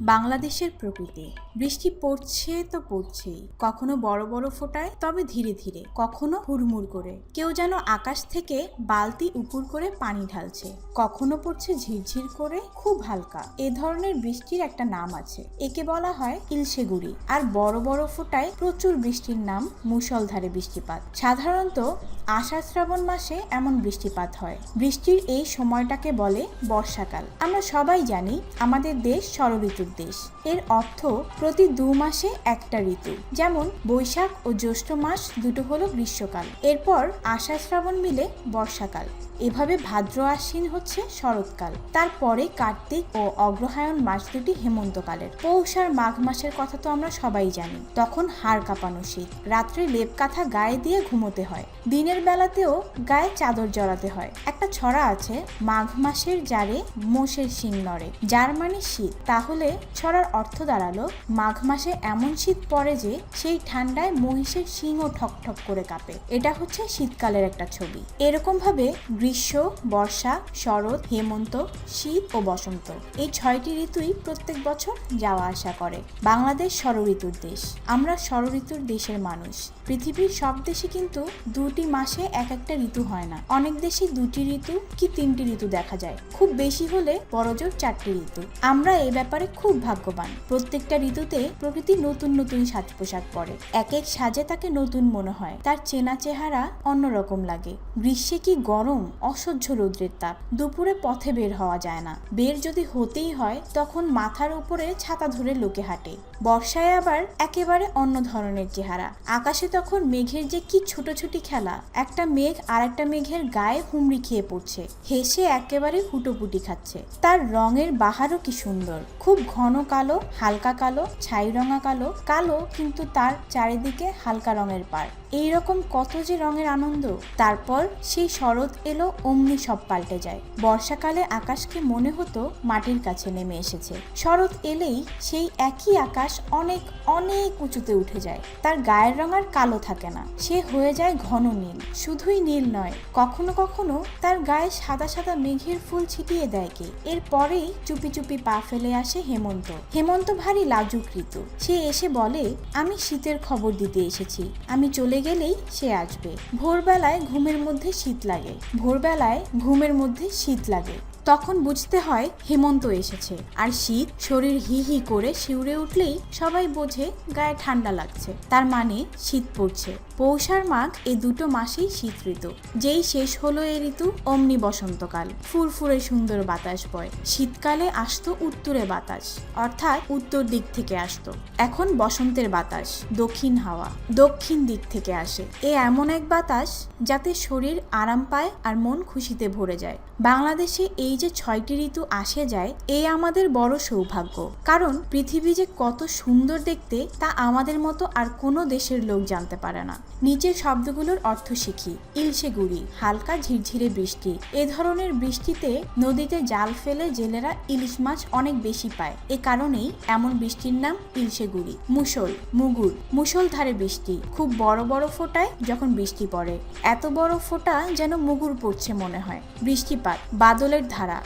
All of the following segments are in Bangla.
বাংলাদেশের প্রকৃতি। বৃষ্টি পড়ছে তো পড়ছেই। কখনো বড় বড় ফোটায়, তবে ধীরে ধীরে। কখনো হুড়মুড় করে। কেউ যেন আকাশ থেকে বালতি উপুর করে পানি ঢালছে। কখনো পড়ছে ঝিরঝির করে, খুব হালকা। এ ধরনের বৃষ্টির একটা নাম আছে। একে বলা হয় ইলশেগুড়ি। আর বড় বড় ফোটায় প্রচুর বৃষ্টির নাম মুষলধারে বৃষ্টিপাত। সাধারণত আষাঢ় শ্রাবণ মাসে এমন বৃষ্টিপাত হয়। বৃষ্টির এই সময়টাকে বলে বর্ষাকাল। আমরা সবাই জানি আমাদের দেশ ষড়ঋতুর দেশ। এর অর্থ প্রতি দু মাসে একটা ঋতু। যেমন বৈশাখ ও জ্যৈষ্ঠ মাস দুটো হলো গ্রীষ্মকাল। এরপর আষাঢ় শ্রাবণ মিলে বর্ষাকাল। এভাবে ভাদ্র আশ্বিন হচ্ছে শরৎকাল। তারপরে কার্তিক ও অগ্রহায়ণ মাস দুটি হেমন্তকালের। পৌষ আর মাঘ মাসের কথা তো আমরা সবাই জানি। তখন হাড় কাঁপানো শীত। রাত্রে লেপ কাঁথা গায়ে দিয়ে ঘুমোতে হয়। দিনের বেলাতেও গায়ে চাদর জড়াতে হয়। একটা ছড়া আছে, মাঘ মাসের জারে মোষের শিং নড়ে। যার মানে শীত। তাহলে ছড়ার অর্থ দাঁড়াল, মাঘ মাসে এমন শীত পড়ে যে সেই ঠান্ডায় মহিষের শিংও ঠক ঠক করে কাঁপে। এটা হচ্ছে শীতকালের একটা ছবি। এরকম ভাবে গ্রীষ্ম, বর্ষা, শরৎ, হেমন্ত, শীত ও বসন্ত। এই ছয়টি ঋতুই প্রত্যেক বছর যাওয়া আসা করে। বাংলাদেশ ষড়ঋতুর দেশ। আমরা ষড়ঋতুর দেশের মানুষ। পৃথিবীর সব দেশে কিন্তু দুটি মাসে এক একটা ঋতু হয় না। অনেক দেশে দুটি ঋতু কি তিনটি ঋতু দেখা যায়। খুব বেশি হলে বড়জোর চারটি ঋতু। আমরা এ ব্যাপারে খুব ভাগ্যবান। প্রত্যেকটা ঋতুতে প্রকৃতি নতুন নতুন সাজ পোশাক পরে। এক এক সাজে তাকে নতুন মনে হয়। তার চেনা চেহারা অন্যরকম লাগে। গ্রীষ্মে কি গরম? অসহ্য রৌদ্রের তাপ। দুপুরে পথে বের হওয়া যায় না। বের যদি হতেই হয়, তখন মাথার উপরে ছাতা ধরে লোকে হাঁটে। বর্ষায় আবার একেবারে অন্য ধরনের চেহারা। আকাশে তখন মেঘের যে কি ছোটাছুটি খেলা, একটা মেঘ আর একটা মেঘের গায়ে হুমড়ি খেয়ে পড়ছে। হেসে একেবারে হুটোপুটি খাচ্ছে। তার রঙের বাহারও কি সুন্দর। খুব ঘন কালো, হালকা কালো, ছাই রঙা কালো কালো কিন্তু তার চারিদিকে হালকা রঙের পার এই রকম কত যে রঙের আনন্দ। তারপর সেই শরৎ এলো, অমনি সব পাল্টে যায়। বর্ষাকালে আকাশকে মনে হতো মাটির কাছে নেমে এসেছে। শরৎ এলেই সেই একই আকাশ অনেক অনেক উঁচুতে উঠে যায়। তার গায়ের রং আর কালো থাকে না। সে হয়ে যায় ঘন নীল। শুধুই নীল নয়, কখনো কখনো তার গায়ে সাদা সাদা মেঘের ফুল ছিটিয়ে দেয় কে। এরপরেই চুপি চুপি পা ফেলে আসে হেমন্ত। হেমন্ত ভারী লাজুক ঋতু। সে এসে বলে, আমি শীতের খবর দিতে এসেছি। আমি চলে গেলেই সে আসবে। ভোরবেলায় ঘুমের মধ্যে শীত লাগে। ভোরবেলায় ঘুমের মধ্যে শীত লাগে। তখন বুঝতে হয় হেমন্ত এসেছে। আর শীত, শরীর হি হি করে শিউরে উঠলেই সবাই বোঝে গায়ে ঠান্ডা লাগছে। তার মানে শীত পড়ছে। পৌষ আর মাঘ এই দুটো মাসেই শীত ঋতু। যেই শেষ হলো এই ঋতু, অমনি বসন্তকাল। ফুরফুরে সুন্দর বাতাস বয়। শীতকালে আসতো উত্তরে বাতাস, অর্থাৎ উত্তর দিক থেকে আসতো। এখন বসন্তের বাতাস, দক্ষিণ হাওয়া, দক্ষিণ দিক থেকে আসে। এ এমন এক বাতাস যাতে শরীর আরাম পায় আর মন খুশিতে ভরে যায়। বাংলাদেশে এই যে ছয়টি ঋতু আসে যায় এই আমাদের বড় সৌভাগ্য। কারণ পৃথিবী যে কত সুন্দর দেখতে, তা আমাদের মতো আর কোনো দেশের লোক জানতে পারে না। নিচের শব্দগুলোর অর্থ শিখি। ইলশে গুড়ি, হালকা ঝিরঝিরে বৃষ্টি। এ ধরনের বৃষ্টিতে নদীতে জাল ফেলে জেলেরা ইলিশ মাছ অনেক বেশি পায়। এ কারণেই এমন বৃষ্টির নাম ইলশে গুড়ি। মুসল, মুগুর, মুসলধারে বৃষ্টি। খুব বড় বড় ফোটায় যখন বৃষ্টি পড়ে। এত বড় ফোঁটা যেন মুগুর পড়ছে মনে হয়। বৃষ্টিপাত, বাদলের ধারা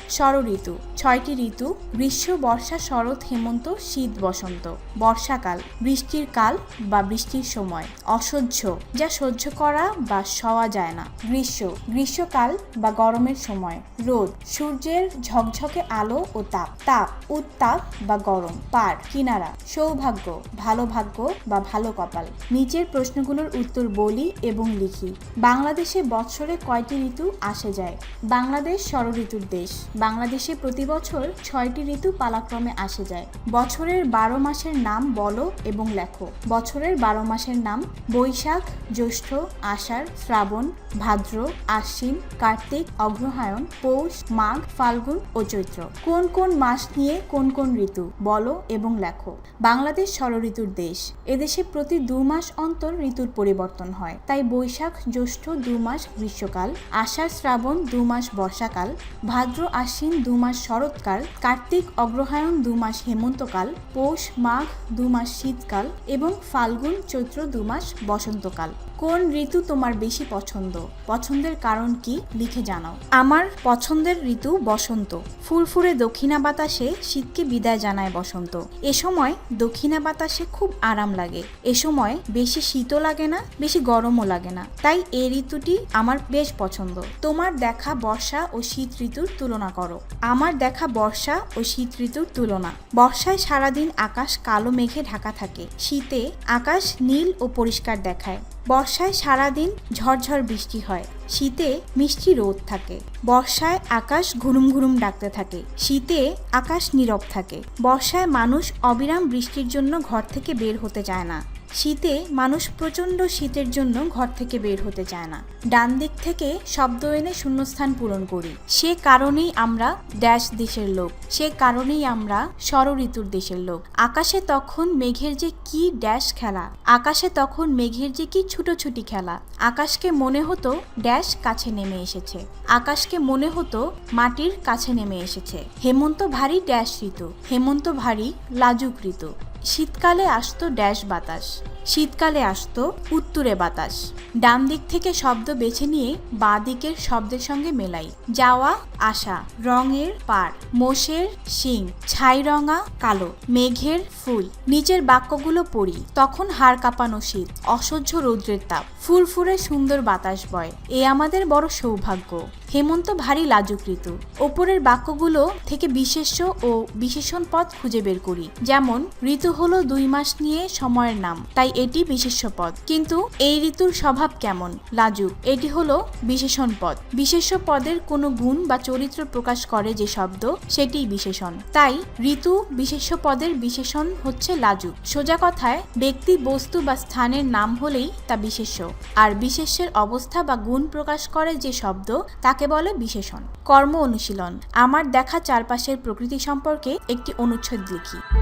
ঋতু ছয়টি ঋতু, গ্রীষ্ম, বর্ষা, শরৎ, হেমন্ত, শীত, বসন্ত। বর্ষাকাল, বৃষ্টির কাল বা বৃষ্টির সময়। অসহ্য। যা সহ্য করা বা সওয়া যায় না। গ্রীষ্ম, গ্রীষ্মকাল বা গরমের সময়। রোদ, সূর্যের ঝকঝকে আলো ও তাপ। তাপ, উত্তাপ বা গরম। পার কিনারা, সৌভাগ্য, ভালো ভাগ্য বা ভালো কপাল। নিচের প্রশ্নগুলোর উত্তর বলি এবং লিখি। বাংলাদেশে বৎসরে কয়টি ঋতু আসে যায়? বাংলাদেশ ষড়ঋতুর দেশ। বাংলাদেশে প্রতি বছর ছয়টি ঋতু পালাক্রমে আসে যায়। বছরের বারো মাসের নাম বলো এবং লেখো। বছরের বারো মাসের নাম বৈশাখ জ্যৈষ্ঠ, আষাঢ়, শ্রাবণ, ভাদ্র, আশ্বিন, কার্তিক, অগ্রহায়ণ, পৌষ, মাঘ, ফাল্গুন ও চৈত্র। কোন কোন মাস নিয়ে কোন কোন ঋতু, বলো এবং লেখো। বাংলাদেশ ষড়ঋতুর দেশ। এদেশে প্রতি দু মাস অন্তর ঋতুর পরিবর্তন হয়। তাই বৈশাখ, জ্যৈষ্ঠ দু মাস গ্রীষ্মকাল, আষাঢ়, শ্রাবণ দু মাস বর্ষাকাল, ভাদ্র, আশ্বিন দু মাস শরৎকাল, কার্তিক, অগ্রহায়ণ দু মাস হেমন্তকাল, পৌষ, মাঘ দু মাস শীতকাল এবং ফাল্গুন, চৈত্র দু মাস বসন্তকাল। বসন্তকাল কোন ঋতু তোমার বেশি পছন্দ? পছন্দের কারণ কি লিখে জানাও। আমার পছন্দের ঋতু বসন্ত। ফুরফুরে দক্ষিণা বাতাসে শীতকে বিদায় জানায় বসন্ত। এ সময় দক্ষিণা বাতাসে খুব আরাম লাগে। এ সময় বেশি শীতও লাগে না, বেশি গরমও লাগে না। তাই এই ঋতুটি আমার বেশ পছন্দ। তোমার দেখা বর্ষা ও শীত ঋতুর তুলনা করো। আমার দেখা বর্ষা ও শীত ঋতুর তুলনা। বর্ষায় সারাদিন আকাশ কালো মেঘে ঢাকা থাকে। শীতে আকাশ নীল ও পরিষ্কার দেখায়। বর্ষায় সারাদিন ঝরঝর বৃষ্টি হয়। শীতে মিষ্টি রোদ থাকে। বর্ষায় আকাশ ঘুরুম ঘুরুম ডাকতে থাকে। শীতে আকাশ নীরব থাকে। বর্ষায় মানুষ অবিরাম বৃষ্টির জন্য ঘর থেকে বের হতে চায় না। শীতে মানুষ প্রচণ্ড শীতের জন্য ঘর থেকে বের হতে চায় না। ডান দিক থেকে শব্দ এনে শূন্যস্থান পূরণ করি। সে কারণেই আমরা ড্যাশ দেশের লোক। সে কারণেই আমরা ষড় ঋতুর দেশের লোক। আকাশে তখন মেঘের যে কি ড্যাশ খেলা। আকাশে তখন মেঘের যে কি ছুটোছুটি খেলা। আকাশকে মনে হতো ড্যাশ কাছে নেমে এসেছে। আকাশকে মনে হতো মাটির কাছে নেমে এসেছে। হেমন্ত ভারী ড্যাশ ঋতু। হেমন্ত ভারী লাজুক ঋতু। শীতকালে আসতো ড্যাশ বাতাস, শীতকালে আসতো উত্তুরে বাতাস। ডান দিক থেকে শব্দ বেছে নিয়ে বাঁ দিকের শব্দের সঙ্গে মেলাই। যাওয়া আসা রঙের পার মোষের শিং, ছাই রঙা কালো, মেঘের ফুল। নিচের বাক্যগুলো পড়ি, তখন হাড় কাঁপানো শীত, অসহ্য রৌদ্রের তাপ, ফুরফুরে সুন্দর বাতাস বয়। এ আমাদের বড় সৌভাগ্য। হেমন্ত ভারী লাজুক ঋতু ওপরের বাক্যগুলো থেকে বিশেষ্য ও বিশেষণ পদ খুঁজে বের করি। যেমন, ঋতু হলো দুই মাস নিয়ে সময়ের নাম, তাই এটি বিশেষ্য পদ কিন্তু এই ঋতুর স্বভাব কেমন? লাজুক। এটি হলো বিশেষণ পদ বিশেষ্য পদের কোনো গুণ বা চরিত্র প্রকাশ করে যে শব্দ সেটি বিশেষণ। তাই ঋতু বিশেষ্য পদের বিশেষণ হচ্ছে লাজুক। সোজা কথায়, ব্যক্তি, বস্তু বা স্থানের নাম হলেই তা বিশেষ্য। আর বিশেষ্যের অবস্থা বা গুণ প্রকাশ করে যে শব্দ, তাকে বলে বিশেষণ। কর্ম অনুশীলন। আমার দেখা চারপাশের প্রকৃতি সম্পর্কে একটি অনুচ্ছেদ লিখি।